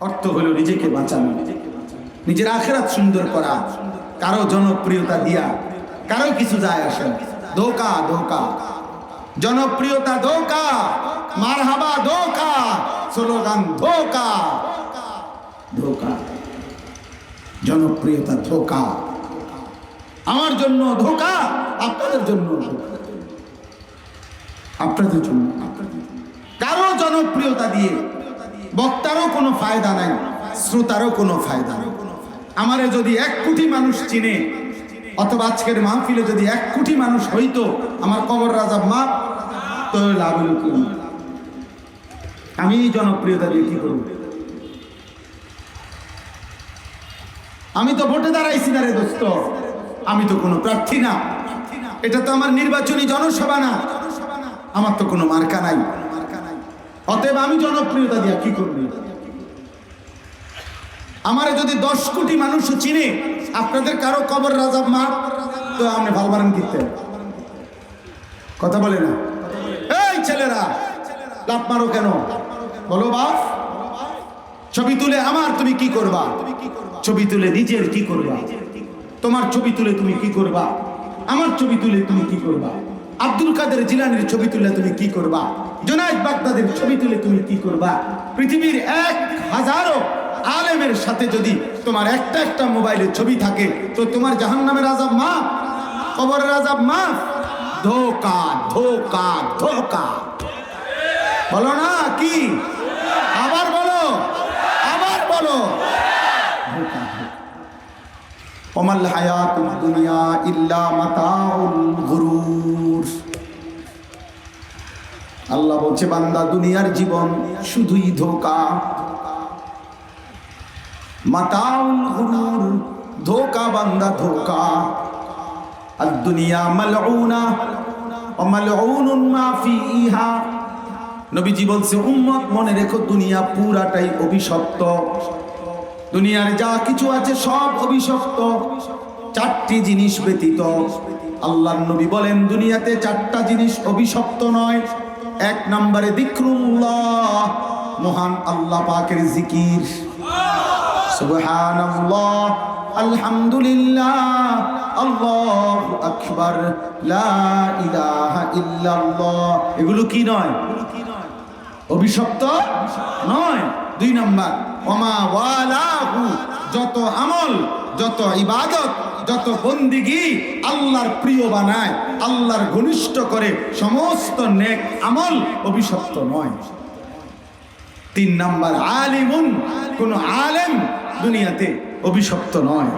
অর্থ হলো নিজেকে বাঁচানো। নিজের আখেরাত সুন্দর করা, কারও জনপ্রিয়তা দিয়া কারও কিছু যায় আসে। ধোকা ধোকা। জনপ্রিয়তা ধোকা, মারহাবা ধোকা, স্লোগান ধোকা। ধোকা। জনপ্রিয়তা ধোকা। আমার জন্য ধোকা, আপনাদের জন্য। আপনাদের জন্য। কারও জনপ্রিয়তা দিয়ে বক্তারও কোনো ফায়দা নাই, শ্রোতারও কোনো ফায়দা নাই। আমারে যদি এক কোটি মানুষ চিনে, অথবা আজকের মাহফিলে যদি এক কোটি মানুষ হইতো, আমার কবর রাজা মা তো লাভ আমি জনপ্রিয়তা দিয়ে কি করব? আমি তো ভোটে দাঁড়াইছি না রে দোস্ত। আমি তো কোনো প্রার্থী না। এটা তো আমার নির্বাচনী জনসভা না। আমার তো কোনো মার্কা নাই। অতএব আমি জনপ্রিয়তা দিয়া কি করবি? আমারে যদি দশ কোটি মানুষ চিনে, আপনাদের কারও কবর রাজা মা, তো আপনি ভালো পারেন কিনতে। কথা বলে না? এই ছেলেরা লাভ মারো কেন? বলো বাপ। ছবি তুলে আমার তুমি কি করবা? ছবি তুলে নিজের কি করবা? তোমার ছবি তুলে তুমি কি করবা? আমার ছবি তুলে তুমি কি করবা? আব্দুল কাদের জিলানির ছবি তুলে তুমি কি করবা? জোনায়দ বাগদাদের ছবি তুলে তুমি কি করবা? পৃথিবীর এক হাজারো আলেমের সাথে যদি তোমার একটা একটা মোবাইলের ছবি থাকে, তো তোমার জাহান্নামের আজাব মা কবরের আজাব মা ধোকা ধোকা ধোকা। বলো না কি? আবার বলো আবার বলো। ওমাল হায়াতুদ দুনিয়া ইল্লা মাতাউল আল্লাহ বলছে, বান্দা, দুনিয়ার জীবন শুধুই ধোকা। ধোকা, বান্দা, ধোকা। আর দুনিয়া ও ফিহা। মনে রেখো, দুনিয়া পুরাটাই দুনিয়ার যা কিছু আছে সব অভিশপ্ত। চারটি জিনিস ব্যতীত। আল্লাহ নবী বলেন, দুনিয়াতে চারটা জিনিস অভিশপ্ত নয়। এক নম্বরে দিক্রুল্লাহ, মহান আল্লাহ পাকের জিকির। সুবহানাল্লাহ, আলহামদুলিল্লাহ, আল্লাহু আকবার, লা ইলাহা ইল্লাল্লাহ। এগুলো কি নয়? অভিশপ্ত নয়। দুই নাম্বার, ওমা ওয়ালাহু, যত আমল, যত ইবাদত, যত বন্দিগি আল্লাহর প্রিয় বানায়, আল্লাহর ঘনিষ্ঠ করে, সমস্ত নেক আমল অভিশপ্ত নয়। তিন নাম্বার, আলিমুন, কোন আলেম দুনিয়াতে অভিশপ্ত নয়।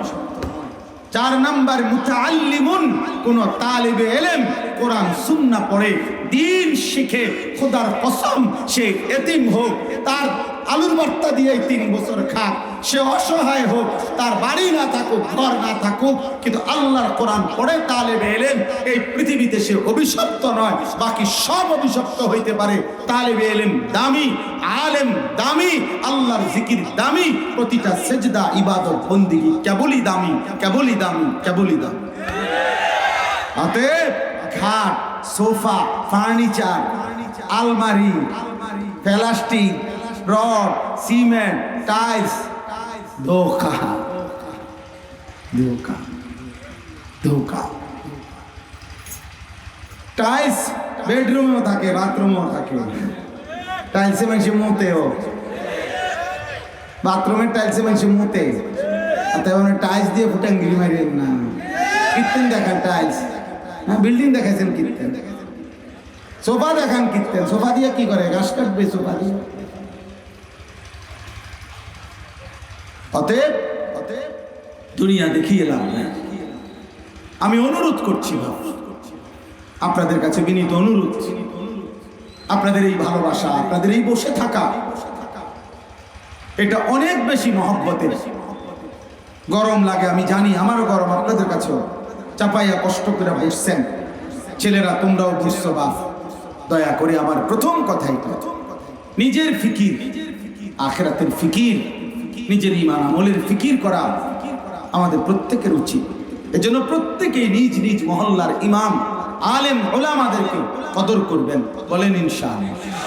চার নাম্বার মুতাআল্লিমুন, কোন তালিবে এলেম, কোরআন, সুন্না পড়ে, দিন শিখে, খোদার কসম, সে এতিম হোক, তার আলুর ভর্তা দিয়ে তিন বছর খাক সে অসহায় হোক, তার বাড়ি না থাকুক, ঘর না থাকুক, কিন্তু আল্লাহর কোরআন পড়ে তালেবে এলেম এই পৃথিবীতে সে অভিশপ্ত নয়, বাকি সব অভিশপ্ত হইতে পারে। তালেবে এলেম দামি, আলেম দামি, আল্লাহর জিকির দামি, প্রতিটা সেজদা, ইবাদত, বন্দিগি কেবলই দামি কেবলই দামি কেবলই দামি। অতএব খাট, সোফা, ফার্নিচার, আলমারি, প্লাস্টিক রড, সিমেন্ট, টাইলস। ধোকা। ধোকা। ধোকা। টাইলস বেডরুমেও থাকে, বাথরুমেও থাকে। টাইলসে মানুষে মুতেও। বাথরুমের টাইলসে মানুষে মুতে। তেমন টাইলস দিয়ে ফুটাঙ্গিরি মারিয়েন না। কীর্তেন দেখান টাইলস। হ্যাঁ বিল্ডিং দেখাইছেন কীর্তেন। সোফা দেখান কীর্তেন। সোফা দিয়ে কি করে? ঘাস কাটবে সোফা দিয়ে? অতএব অতএব দুনিয়া দেখিয়ে লাভ নাই। আমি অনুরোধ করছি আপনাদের কাছে বিনীত অনুরোধ, আপনাদের এই ভালোবাসা, আপনাদের এই বসে থাকা, এটা অনেক বেশি মহব্বতের গরম লাগে, আমি জানি, আমারও গরম, আপনাদের কাছেও। চাপাইয়া কষ্ট করে বসছেন ছেলেরা, তোমরাও বুঝছ বাপ। দয়া করে আমার প্রথম কথাই নিজের ফিকির, আখেরাতের ফিকির। নিজের ইমান আমলের ফিকির করা আমাদের প্রত্যেকের উচিত। এজন্য প্রত্যেকেই নিজ নিজ মহল্লার ইমাম, আলেম ওলামাদেরকে কদর করবেন, বলেন ইনশাআল্লাহ।